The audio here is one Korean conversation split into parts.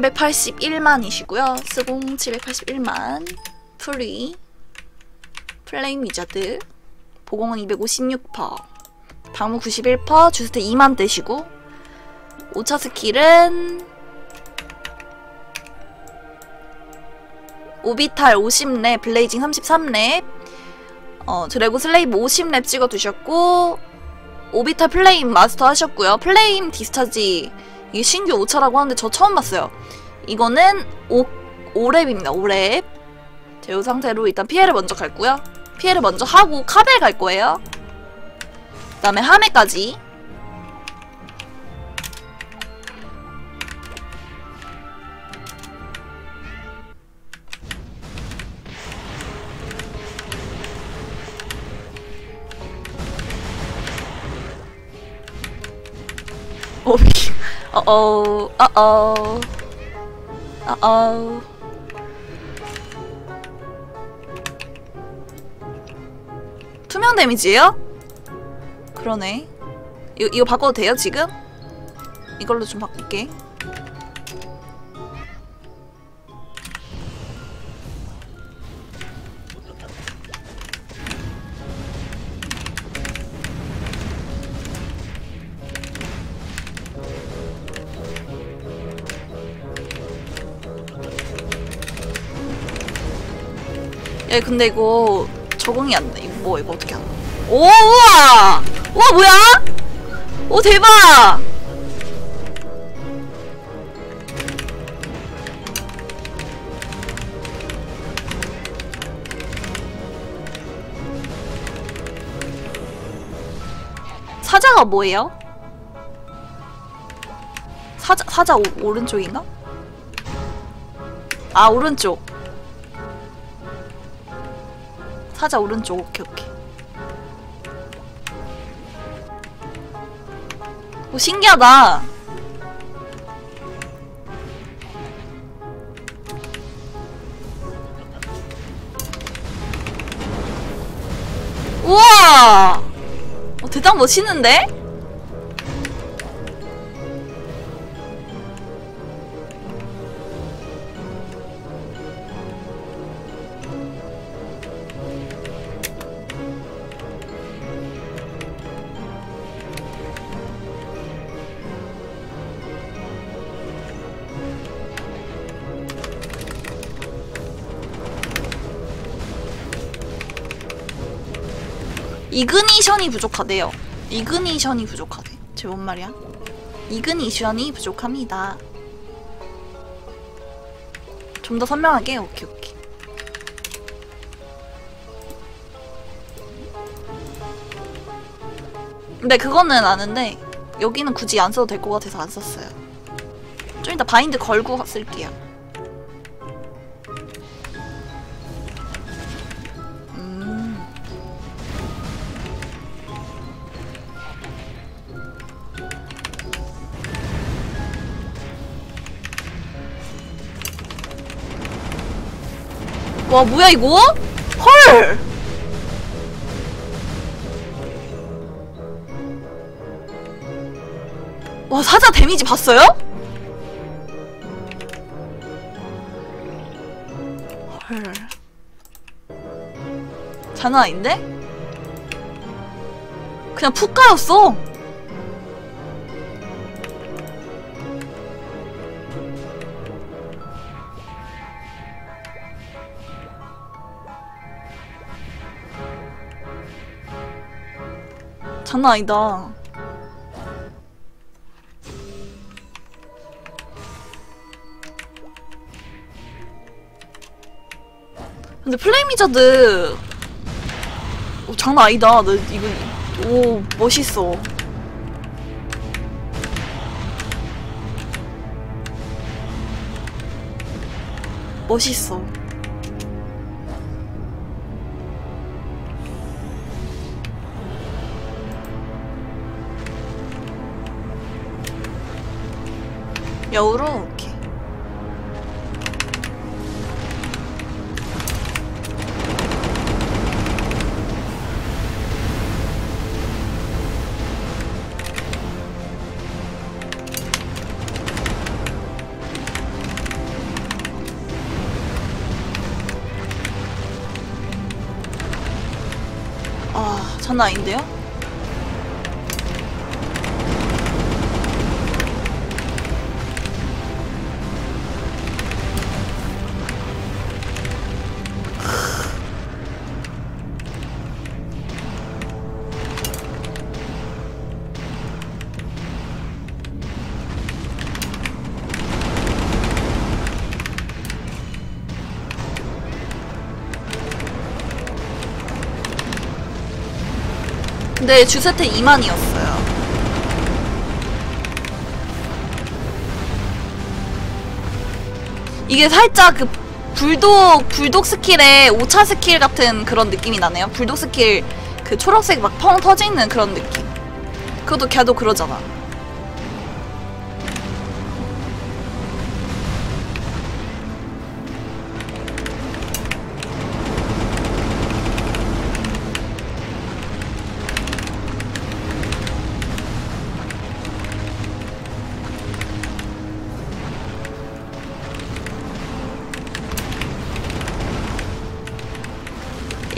781만이시고요. 스공 781만. 프리. 플레임 위자드. 보공은 256%. 방무 91%. 주스테 2만 대시고. 5차 스킬은 오비탈 50렙, 블레이징 33렙, 어, 드래고 슬레이브 50렙 찍어 두셨고, 오비탈 플레임 마스터 하셨고요. 플레임 디스차지, 이게 신규 5차라고 하는데 저 처음 봤어요. 이거는 5, 5렙입니다, 5렙. 자, 이 상태로 일단 피해를 먼저 갈고요. 피해를 먼저 하고 카벨 갈 거예요. 그 다음에 하메까지. 어어. 어어. 어어. 투명 데미지예요? 그러네. 이거, 이거 바꿔도 돼요, 지금? 이걸로 좀 바꿀게. 야 근데 이거 적응이 안 돼. 이거 뭐 이거 어떻게 하나? 오 우와! 우와 뭐야? 오 대박! 사자가 뭐예요? 사자 사자 오, 오른쪽인가? 아 오른쪽. 사자 오른쪽. 오케이 오케이. 오 신기하다. 우와! 어, 대장 멋있는데? 이그니션이 부족하대요. 이그니션이 부족하대. 제 뭔 말이야? 이그니션이 부족합니다. 좀 더 선명하게? 오케이, 오케이. 근데 그거는 아는데 여기는 굳이 안 써도 될 것 같아서 안 썼어요. 좀 이따 바인드 걸고 쓸게요. 와 뭐야 이거? 헐! 와 사자 데미지 봤어요? 헐 장난 아닌데? 그냥 푹 까였어 장난 아니다. 근데 플레이미저드 오, 장난 아니다. 나 이거 오 멋있어. 멋있어. 여우로? 오케이 아 장난 아닌데요? 근데 주세트 2만이었어요. 이게 살짝 그 불독 불독 스킬의 5차 스킬 같은 그런 느낌이 나네요. 불독 스킬 그 초록색 막 펑 터지는 그런 느낌. 그것도 걔도 그러잖아.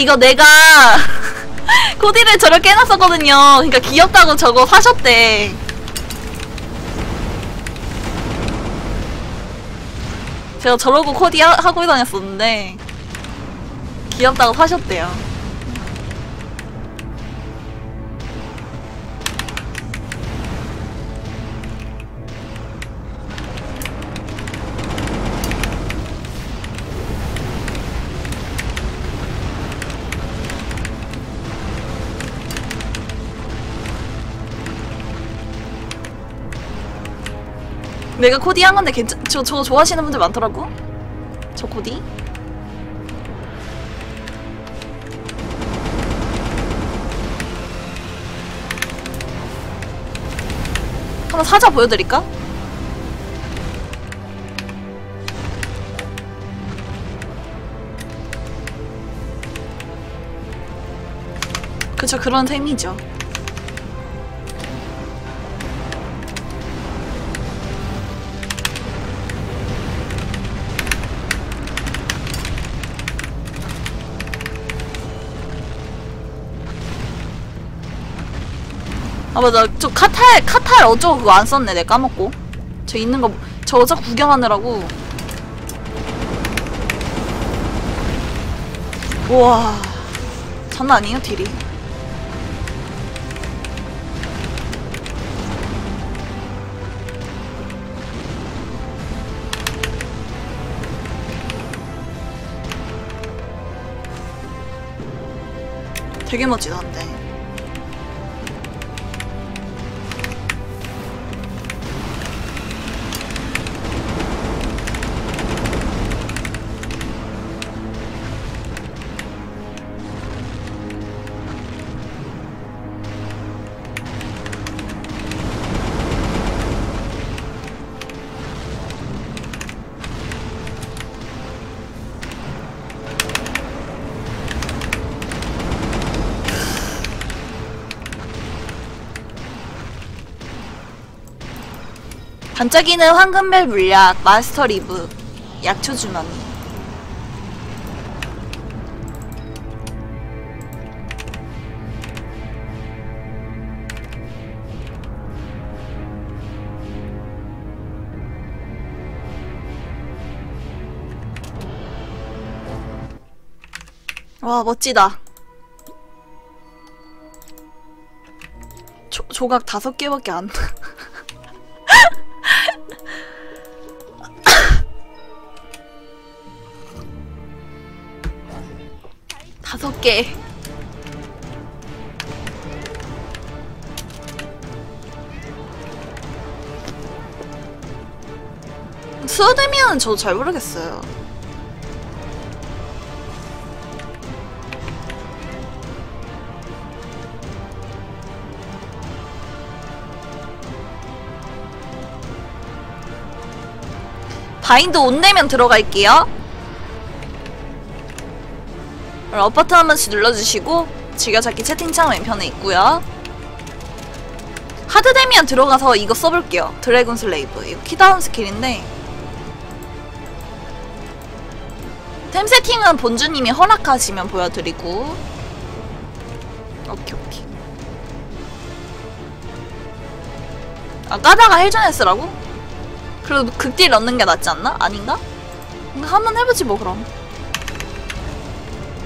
이거 내가 코디를 저렇게 해놨었거든요. 그러니까 귀엽다고 저거 사셨대. 제가 저러고 코디 하, 하고 다녔었는데 귀엽다고 사셨대요. 내가 코디 한 건데 괜찮, 저, 저 좋아하시는 분들 많더라고. 저 코디. 한번 사자 보여드릴까? 그쵸, 그런 셈이죠. 아 맞아. 저 카탈 카탈 어쩌고 그거 안 썼네. 내가 까먹고. 저 있는 거저 어차 구경하느라고. 우와. 장난 아니에요 딜이? 되게 멋지던데 반짝이는 황금벨 물약 마스터 리브 약초 주머니. 와 멋지다. 조, 조각 다섯 개밖에 안 개. 스웨덴이면 저도 잘 모르겠어요. 바인드 옷 내면 들어갈게요. 그럼 어퍼트 한 번씩 눌러주시고 즐겨찾기 채팅창 왼편에 있고요. 하드 데미안 들어가서 이거 써볼게요. 드래곤 슬레이브. 이거 키다운 스킬인데 템 세팅은 본주님이 허락하시면 보여드리고 오케이 오케이 아 까다가 헬전에 쓰라고? 그래도 극딜 넣는 게 낫지 않나? 아닌가? 한번 해보지 뭐 그럼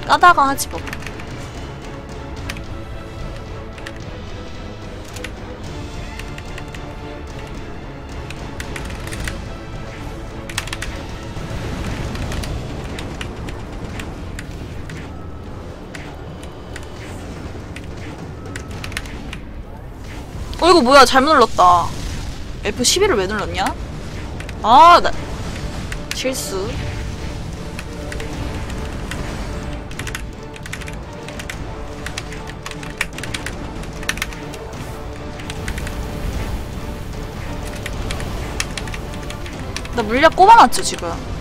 까다가 하지 뭐 어 이거 뭐야 잘못 눌렀다 F11을 왜 눌렀냐? 아, 나 실수. 물약 꼽아놨죠 지금.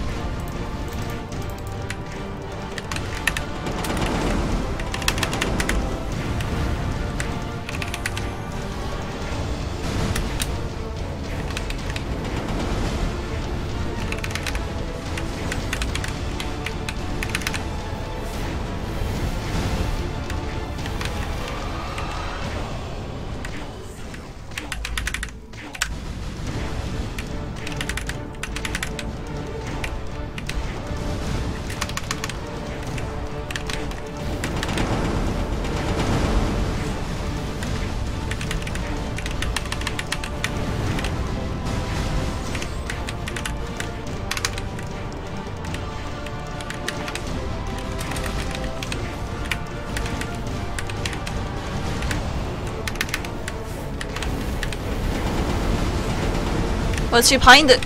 어, 지금 바인드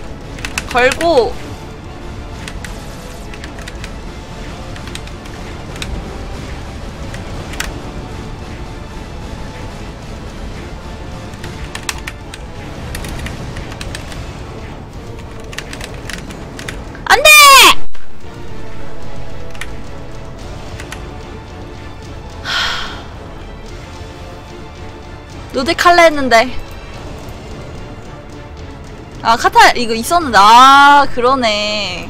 걸고. 안돼! 노데칼라 했는데 아 카타 이거 있었는데 아 그러네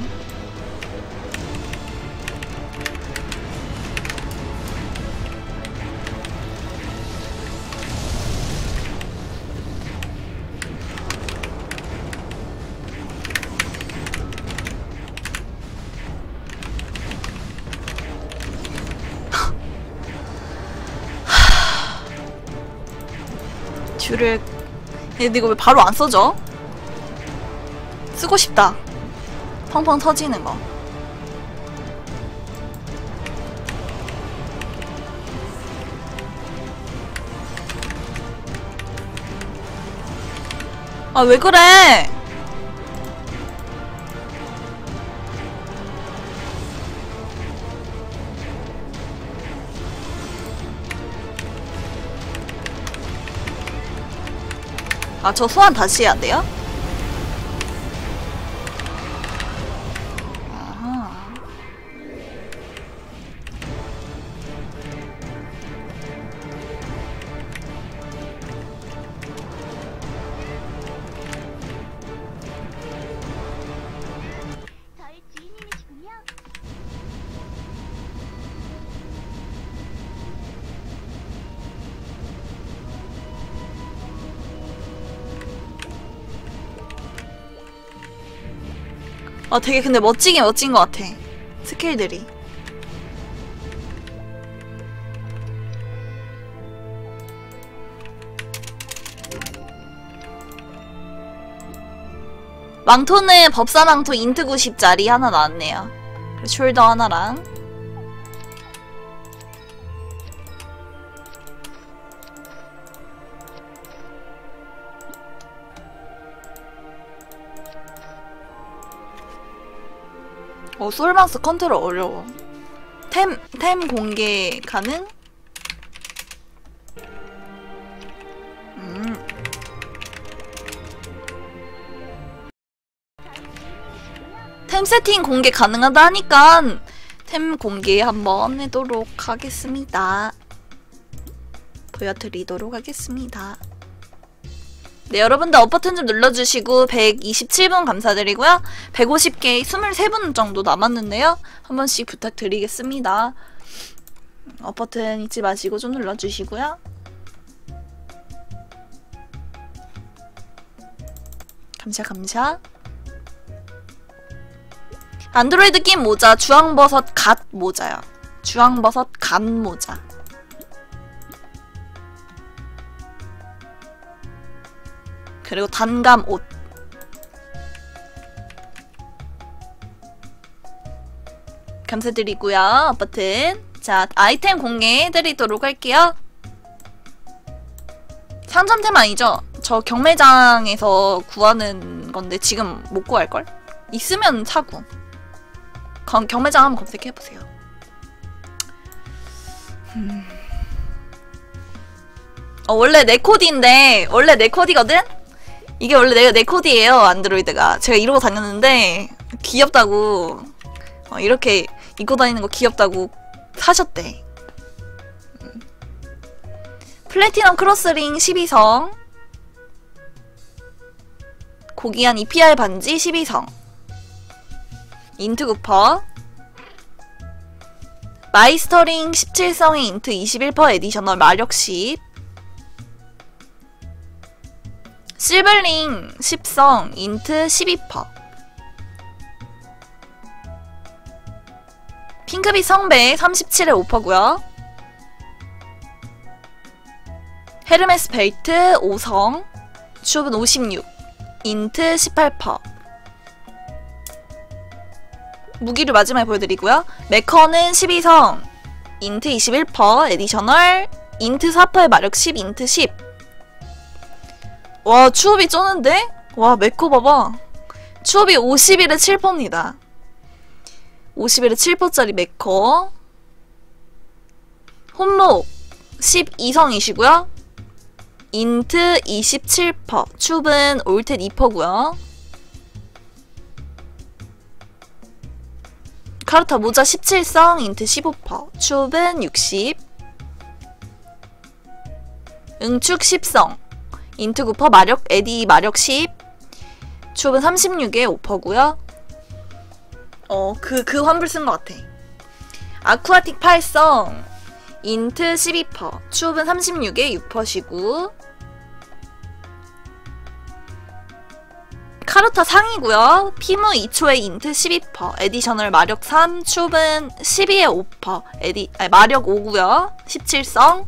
줄을 근데 이거 왜 바로 안 써져? 쓰고 싶다. 펑펑 터지는 거. 아, 왜 그래? 아, 저 소환 다시 해야 돼요? 아, 되게 근데 멋지긴 멋진 것 같아. 스킬들이. 망토는 법사망토 인트 90짜리 하나 나왔네요. 숄더 하나랑. 어, 솔마스 컨트롤 어려워. 템, 템 공개 가능? 음. 템 세팅 공개 가능하다 하니까 템 공개 한번 해도록 하겠습니다. 보여드리도록 하겠습니다. 네, 여러분들 업 버튼 좀 눌러주시고 127분 감사드리고요. 150개 23분 정도 남았는데요. 한 번씩 부탁드리겠습니다. 업 버튼 잊지 마시고 좀 눌러주시고요. 감사 감사. 안드로이드 낀 모자 주황버섯 갓 모자요. 주황버섯 갓 모자. 그리고 단감 옷. 감사드리고요. 업 버튼. 자, 아이템 공개해드리도록 할게요. 상점템 아니죠? 저 경매장에서 구하는 건데 지금 못 구할걸? 있으면 사고. 경, 경매장 한번 검색해보세요. 음. 어, 원래 내 코디인데, 원래 내 코디거든? 이게 원래 내, 내 코디예요, 안드로이드가. 제가 이러고 다녔는데, 귀엽다고, 어, 이렇게 입고 다니는 거 귀엽다고 사셨대. 음. 플래티넘 크로스링 12성. 고귀한 EPR 반지 12성. 인트 구퍼. 마이스터링 17성의 인트 21% 에디셔널 마력 10. 실블링 10성 인트 12%. 핑크빛 성배 37에 5%고요. 헤르메스 벨트 5성 슈은 56 인트 18% 무기를 마지막에 보여드리고요. 메커는 12성 인트 21% 에디셔널 인트 4%의 마력 10 인트 10 와, 추업이 쩌는데? 와, 메커 봐봐. 추업이 51에 7%입니다. 51에 7%짜리 메커. 혼목 12성이시고요. 인트 27%, 춥은 올텟 2%고요. 카르타 모자 17성, 인트 15%, 춥은 60. 응축 10성, 인트 9% 마력 에디 마력 10 춥은 36에 5%고요. 어 그 그 환불 쓴 것 같아. 아쿠아틱 8성. 인트 12% 춥은 36에 6%시고 카르타 상이고요. 피무 2초에 인트 12% 에디셔널 마력 3 춥은 12에 5% 에디 아니, 마력 5고요. 17성.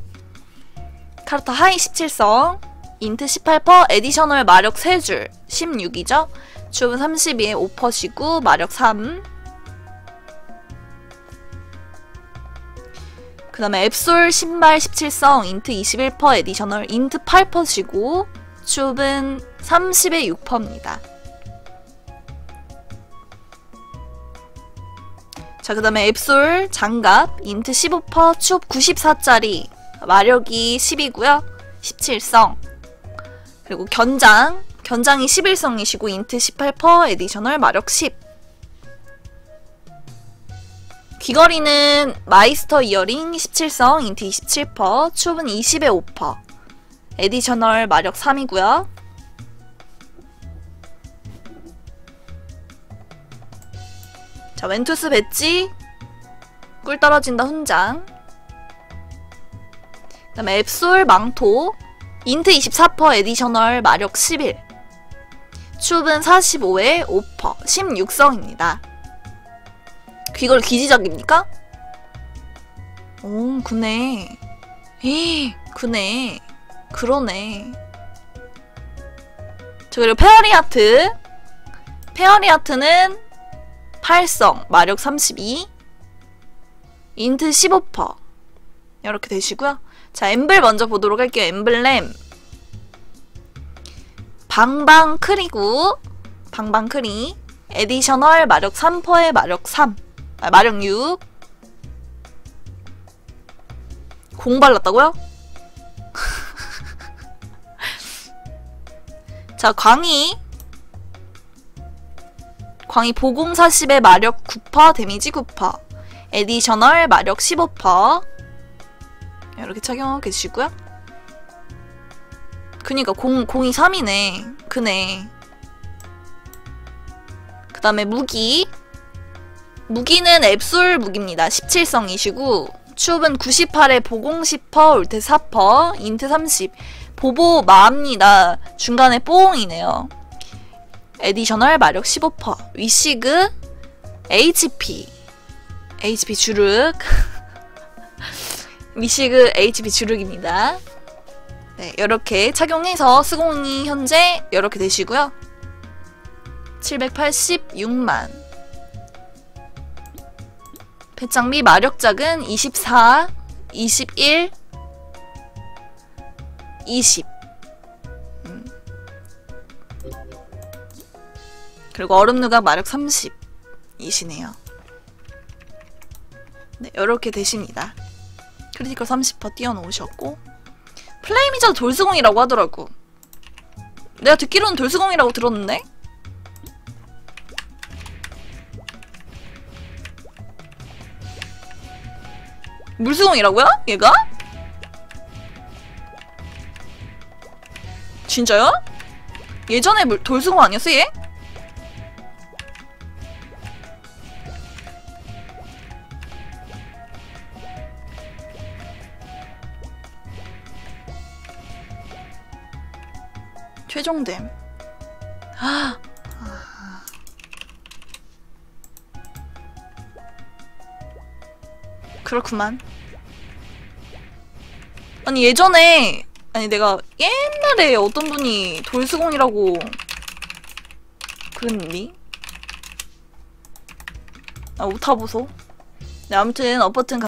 카르타 하이 17성 인트 18%, 에디셔널 마력 3줄 16이죠? 줍은 32에 5%시고 마력 3. 그 다음에 앱솔 신발 17성 인트 21% 에디셔널 인트 8%시고 줍은 30에 6%입니다. 자, 그 다음에 앱솔 장갑 인트 15%, 춥 94짜리 마력이 10이고요. 17성 그리고 견장, 견장이 11성이시고 인트 18%, 에디셔널 마력 10. 귀걸이는 마이스터 이어링 17성, 인트 27%, 춥은 20에 5%, 에디셔널 마력 3이고요. 자, 웬투스 배지, 꿀 떨어진다 훈장. 그 다음에 앱솔 망토, 인트 24% 에디셔널 마력 11 춥은 45에 5% 16성입니다. 귀걸 기지작입니까? 오 그네. 에 그네. 그러네. 저 그리고 페어리 아트. 페어리 아트는 8성 마력 32 인트 15% 이렇게 되시고요. 자, 엠블 먼저 보도록 할게요. 엠블렘. 방방크리구. 방방크리. 에디셔널 마력 3%의 마력 3. 아, 마력 6. 공 발랐다고요? 자, 광희. 광희 보공 40의 마력 9%, 데미지 9%. 에디셔널 마력 15%. 이렇게 착용하고 계시고요. 그니까 공, 공이 3이네. 그네. 그 다음에 무기. 무기는 앱솔 무기입니다. 17성이시고 춥은 98에 보공 10퍼, 울테 4퍼, 인트 30. 보보 마합니다. 중간에 뽀옹이네요. 에디셔널 마력 15퍼. 위시그 HP. HP 주륵. 위시그 HP 주륵입니다. 네, 이렇게 착용해서 스공이 현재 이렇게 되시고요. 786만. 배짱비 마력작은 24, 21, 20. 음. 그리고 얼음누각 마력 30 이시네요. 네, 이렇게 되십니다. 크리티컬 30% 띄워놓으셨고 플레이미자 돌스공이라고 하더라고. 내가 듣기로는 돌스공이라고 들었는데? 물수공이라고요? 얘가? 진짜요? 예전에 물, 돌수공 아니었어 얘? 최종됨. 아. 그렇구만. 아니 예전에 아니 내가 옛날에 어떤 분이 돌수공이라고 그랬니? 아 오타보소. 네 아무튼 어퍼튼